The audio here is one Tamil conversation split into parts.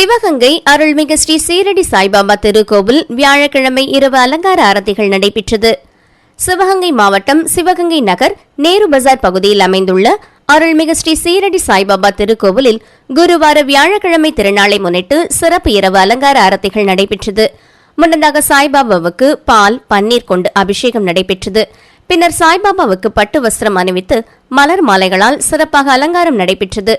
சிவகங்கை அருள்மிகு ஸ்ரீ சீரடி சாய்பாபா திருக்கோவில் வியாழக்கிழமை இரவு அலங்கார ஆரத்திகள் நடைபெற்றது. சிவகங்கை மாவட்டம் சிவகங்கை நகர் நேரு பஜார் பகுதியில் அமைந்துள்ள அருள்மிகு ஸ்ரீ சீரடி சாய்பாபா திருக்கோவிலில் குருவார வியாழக்கிழமை திருநாளை முன்னிட்டு சிறப்பு இரவு அலங்கார ஆரத்திகள் நடைபெற்றது. முன்னதாக சாய்பாபாவுக்கு பால் பன்னீர் கொண்டு அபிஷேகம் நடைபெற்றது. பின்னர் சாய்பாபாவுக்கு பட்டு வஸ்திரம் அணிவித்து மலர் மாலைகளால் சிறப்பாக அலங்காரம் நடைபெற்றது.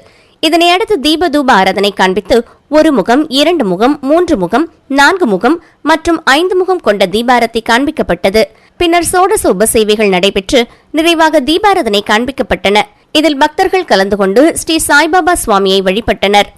இதனையடுத்து தீபதூப ஆராதனை காண்பித்து ஒரு முகம் இரண்டு முகம் மூன்று முகம் நான்கு முகம் மற்றும் ஐந்து முகம் கொண்ட தீபாரத்தி காண்பிக்கப்பட்டது. பின்னர் சோடச உபசேவைகள் நடைபெற்று நிறைவாக தீபாராதனை காண்பிக்கப்பட்டன. இதில் பக்தர்கள் கலந்து கொண்டு ஸ்ரீ சாய்பாபா சுவாமியை வழிபட்டனர்.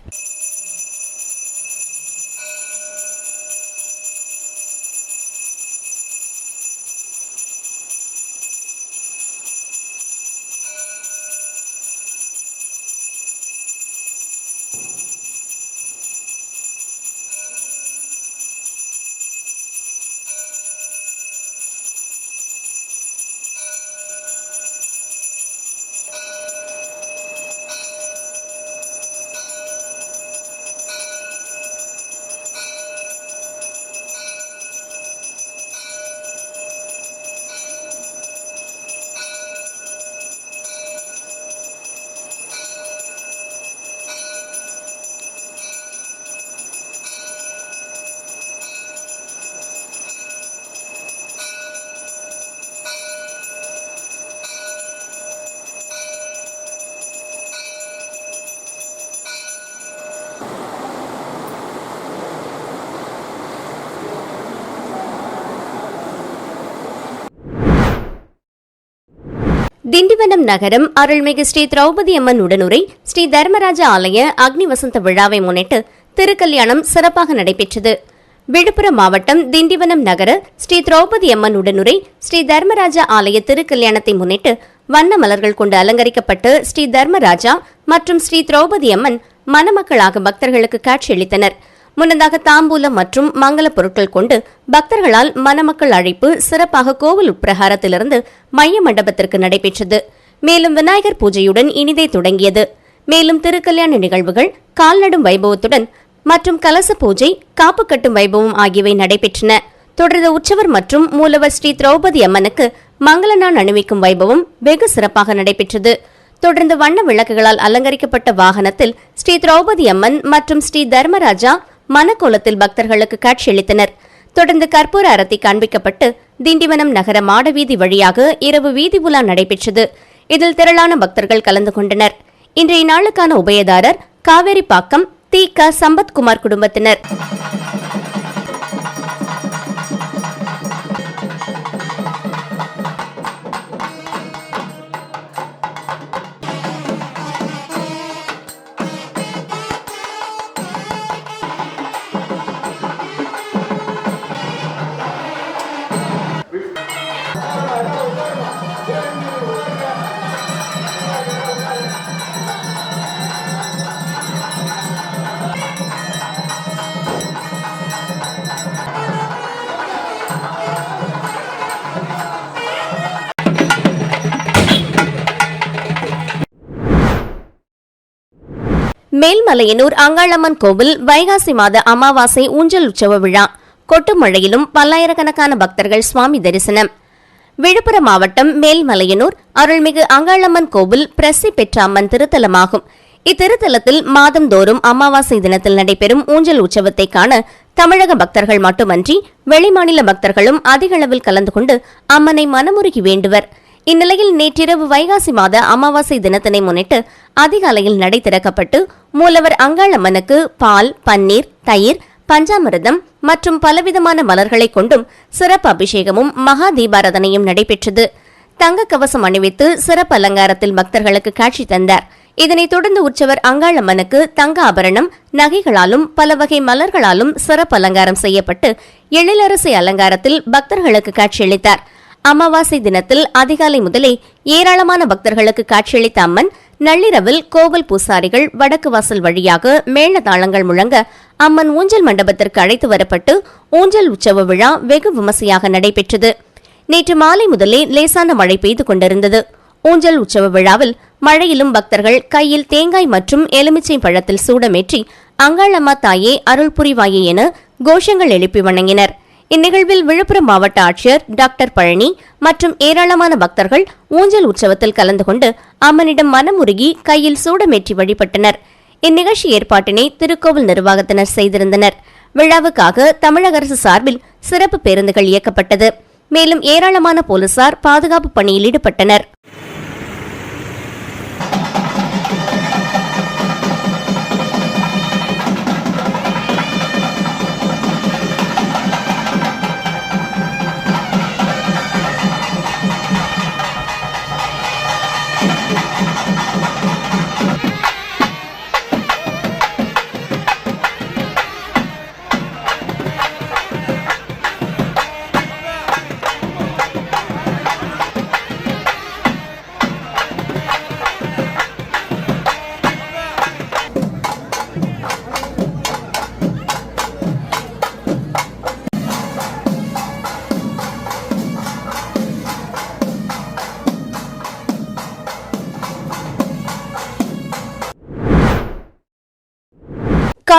திண்டிவனம் நகரம் அருள்மிகு ஸ்ரீ திரௌபதி அம்மன் உடனுரை ஸ்ரீ தர்மராஜ ஆலய அக்னி வசந்த விழாவை முன்னிட்டு திருக்கல்யாணம் சிறப்பாக நடைபெற்றது. விழுப்புரம் மாவட்டம் திண்டிவனம் நகர ஸ்ரீ திரௌபதி அம்மன் உடனுரை ஸ்ரீ தர்மராஜா ஆலய திருக்கல்யாணத்தை முன்னிட்டு வண்ண மலர்கள் கொண்டு அலங்கரிக்கப்பட்டு ஸ்ரீ தர்மராஜா மற்றும் ஸ்ரீ திரௌபதி அம்மன் மணமக்களாக பக்தர்களுக்கு காட்சியளித்தனர். முன்னதாக தாம்பூலம் மற்றும் மங்கள பொருட்கள் கொண்டு பக்தர்களால் மணமக்கள் அழைப்பு சிறப்பாக கோவில் உட்பிரகாரத்திலிருந்து மைய மண்டபத்திற்கு நடைபெற்றது. மேலும் விநாயகர் பூஜையுடன் இனிதே தொடங்கியது. மேலும் திருக்கல்யாண நிகழ்வுகள் கால்நடும் வைபவத்துடன் மற்றும் கலச பூஜை காப்பு கட்டும் வைபவம் ஆகியவை நடைபெற்றன. தொடர்ந்து உற்சவர் மற்றும் மூலவர் ஸ்ரீ திரௌபதி அம்மனுக்கு மங்கள நாள் அணிவிக்கும் வைபவம் வெகு சிறப்பாக நடைபெற்றது. தொடர்ந்து வண்ண விளக்குகளால் அலங்கரிக்கப்பட்ட வாகனத்தில் ஸ்ரீ திரௌபதி அம்மன் மற்றும் ஸ்ரீ தர்மராஜா மனக்கோலத்தில் பக்தர்களுக்கு காட்சியளித்தனர் தொடர்ந்து கற்பூர அரத்தி காண்பிக்கப்பட்டு திண்டிவனம் நகர மாடவீதி வழியாக இரவு வீதி உலா நடைபெற்றது. இதில் திரளான பக்தர்கள் கலந்து கொண்டனர். இன்றைய நாளுக்கான உபயதாரர் காவேரிப்பாக்கம் தி க சம்பத்குமார் குடும்பத்தினர். மேல்மலையனூர் அங்காளம்மன் கோவில் வைகாசி மாத அமாவாசை ஊஞ்சல் உற்சவ விழா. கொட்டு மழையிலும் பல்லாயிரக்கணக்கான பக்தர்கள் சுவாமி தரிசனம். விழுப்புரம் மாவட்டம் மேல்மலையனூர் அருள்மிகு அங்காளம்மன் கோவில் பிரசி பெற்ற அம்மன் திருத்தலமாகும். இத்திருத்தலத்தில் மாதந்தோறும் அமாவாசை தினத்தில் நடைபெறும் ஊஞ்சல் உற்சவத்தை காண தமிழக பக்தர்கள் மட்டுமன்றி வெளிமாநில பக்தர்களும் அதிக அளவில் கலந்து கொண்டு அம்மனை மனமுருகி வேண்டுவர். இந்நிலையில் நேற்றிரவு வைகாசி மாத அமாவாசை தினத்தினை முன்னிட்டு அதிகாலையில் நடை திறக்கப்பட்டு மூலவர் அங்காளம்மனுக்கு பால் பன்னீர் தயிர் பஞ்சாமிரதம் மற்றும் பலவிதமான மலர்களை கொண்டும் சிறப்பு அபிஷேகமும் மகா தீபாரதனையும் நடைபெற்றது. தங்க கவசம் அணிவித்து சிறப்பு அலங்காரத்தில் பக்தர்களுக்கு காட்சி தந்தார். இதனைத் தொடர்ந்து உற்சவர் அங்காளம்மனுக்கு தங்க ஆபரணம் நகைகளாலும் பல வகை மலர்களாலும் சிறப்பு அலங்காரம் செய்யப்பட்டு எழிலரசி அலங்காரத்தில் பக்தர்களுக்கு காட்சியளித்தார். அமாவாசை தினத்தில் அதிகாலை முதலே ஏராளமான பக்தர்களுக்கு காட்சியளித்த அம்மன் நள்ளிரவில் கோவில் பூசாரிகள் வடக்கு வாசல் வழியாக மேளதாளங்கள் முழங்க அம்மன் ஊஞ்சல் மண்டபத்திற்கு அழைத்து வரப்பட்டு ஊஞ்சல் உற்சவ விழா வெகு விமர்சையாக நடைபெற்றது. நேற்று மாலை முதலே லேசான மழை பெய்து கொண்டிருந்தது. ஊஞ்சல் உற்சவ விழாவில் மழையிலும் பக்தர்கள் கையில் தேங்காய் மற்றும் எலுமிச்சை பழத்தில் சூடமேற்றி அங்காளம்மா தாயே அருள் புரிவாயே என கோஷங்கள் எழுப்பி வணங்கினர். இந்நிகழ்வில் விழுப்புரம் மாவட்ட ஆட்சியர் டாக்டர் பழனி மற்றும் ஏராளமான பக்தர்கள் ஊஞ்சல் உற்சவத்தில் கலந்து கொண்டு அம்மனிடம் மனமுருகி கையில் சூடமேற்றி வழிபட்டனர். இந்நிகழ்ச்சி ஏற்பாட்டினை திருக்கோவில் நிர்வாகத்தினர் செய்திருந்தனர். விழாவுக்காக தமிழக அரசு சார்பில் சிறப்பு பேருந்துகள் இயக்கப்பட்டது. மேலும் ஏராளமான போலீசார் பாதுகாப்பு பணியில் ஈடுபட்டனர்.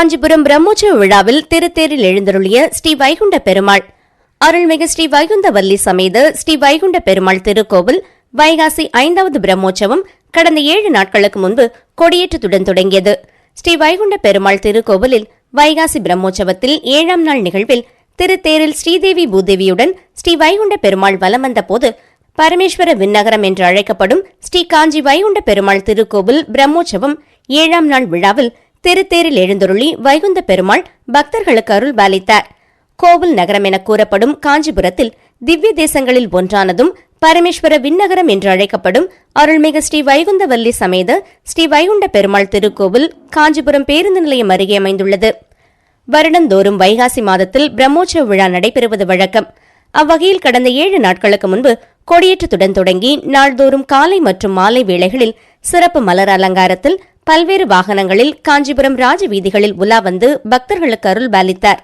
காஞ்சிபுரம் பிரம்மோற்சவ விழாவில் திருத்தேரில் எழுந்தருளிய ஸ்ரீ வைகுண்ட பெருமாள். அருள்மிகு ஸ்ரீ வைகுந்தவல்லி சமேத ஸ்ரீ வைகுண்ட பெருமாள் திருக்கோவில் வைகாசி ஐந்தாவது பிரம்மோற்சவம் கடந்த ஏழு நாட்களுக்கு முன்பு கொடியேற்றத்துடன் தொடங்கியது. ஸ்ரீ வைகுண்ட பெருமாள் திருக்கோவிலில் வைகாசி பிரம்மோற்சவத்தில் ஏழாம் நாள் நிகழ்வில் திருத்தேரில் ஸ்ரீதேவி பூதேவியுடன் ஸ்ரீ வைகுண்ட பெருமாள் வலம் வந்தபோது பரமேஸ்வர விண்ணகரம் என்று அழைக்கப்படும் ஸ்ரீ காஞ்சி வைகுண்ட பெருமாள் திருக்கோவில் பிரம்மோற்சவம் ஏழாம் நாள் விழாவில் திருத்தேரில் எழுந்தருளி வைகுந்த பெருமாள் பக்தர்களுக்கு அருள் பாலித்தார் கோவில் நகரம் என கூறப்படும் காஞ்சிபுரத்தில் திவ்ய தேசங்களில் ஒன்றானதும் பரமேஸ்வர விண்ணகரம் என்று அழைக்கப்படும் அருள்மிகு ஸ்ரீ வைகுந்தவல்லி சமேத ஸ்ரீ வைகுண்ட பெருமாள் திருக்கோவில் காஞ்சிபுரம் பேருந்து நிலையம் அருகே அமைந்துள்ளது. வருடந்தோறும் வைகாசி மாதத்தில் பிரம்மோற்சவ விழா நடைபெறுவது வழக்கம். அவ்வகையில் கடந்த ஏழு நாட்களுக்கு முன்பு கொடியேற்றத்துடன் தொடங்கி நாள்தோறும் காலை மற்றும் மாலை வேளைகளில் சிறப்பு மலர் அலங்காரத்தில் பல்வேறு வாகனங்களில் காஞ்சிபுரம் ராஜ வீதிகளில் உலா வந்து பக்தர்களுக்கு அருள் பாலித்தார்.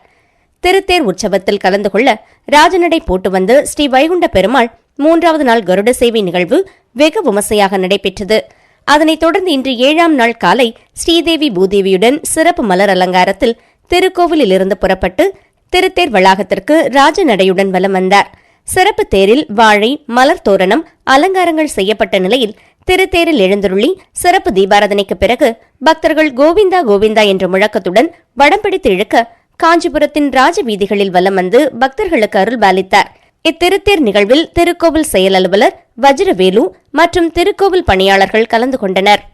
திருத்தேர் உற்சவத்தில் கலந்து கொள்ள ராஜநடை போட்டு வந்து ஸ்ரீ வைகுண்ட பெருமாள் மூன்றாவது நாள் கருட சேவை நிகழ்வு வெகு விமர்சையாக நடைபெற்றது. அதனைத் தொடர்ந்து இன்று ஏழாம் நாள் காலை ஸ்ரீதேவி பூதேவியுடன் சிறப்பு மலர் அலங்காரத்தில் திருக்கோவிலில் இருந்து புறப்பட்டு திருத்தேர் வளாகத்திற்கு ராஜநடையுடன் வலம் வந்தார். சிறப்பு தேரில் வாழை மலர் தோரணம் அலங்காரங்கள் செய்யப்பட்ட நிலையில் திருத்தேரில் எழுந்தருளி சிறப்பு தீபாராதனைக்கு பிறகு பக்தர்கள் கோவிந்தா கோவிந்தா என்ற முழக்கத்துடன் வடம் பிடித்து இழுக்க காஞ்சிபுரத்தின் ராஜவீதிகளில் வலம் வந்து பக்தர்களுக்கு அருள் பாலித்தார் இத்திருத்தேர் நிகழ்வில் திருக்கோவில் செயல் அலுவலர் வஜ்ரவேலு மற்றும் திருக்கோவில் பணியாளர்கள் கலந்து கொண்டனர்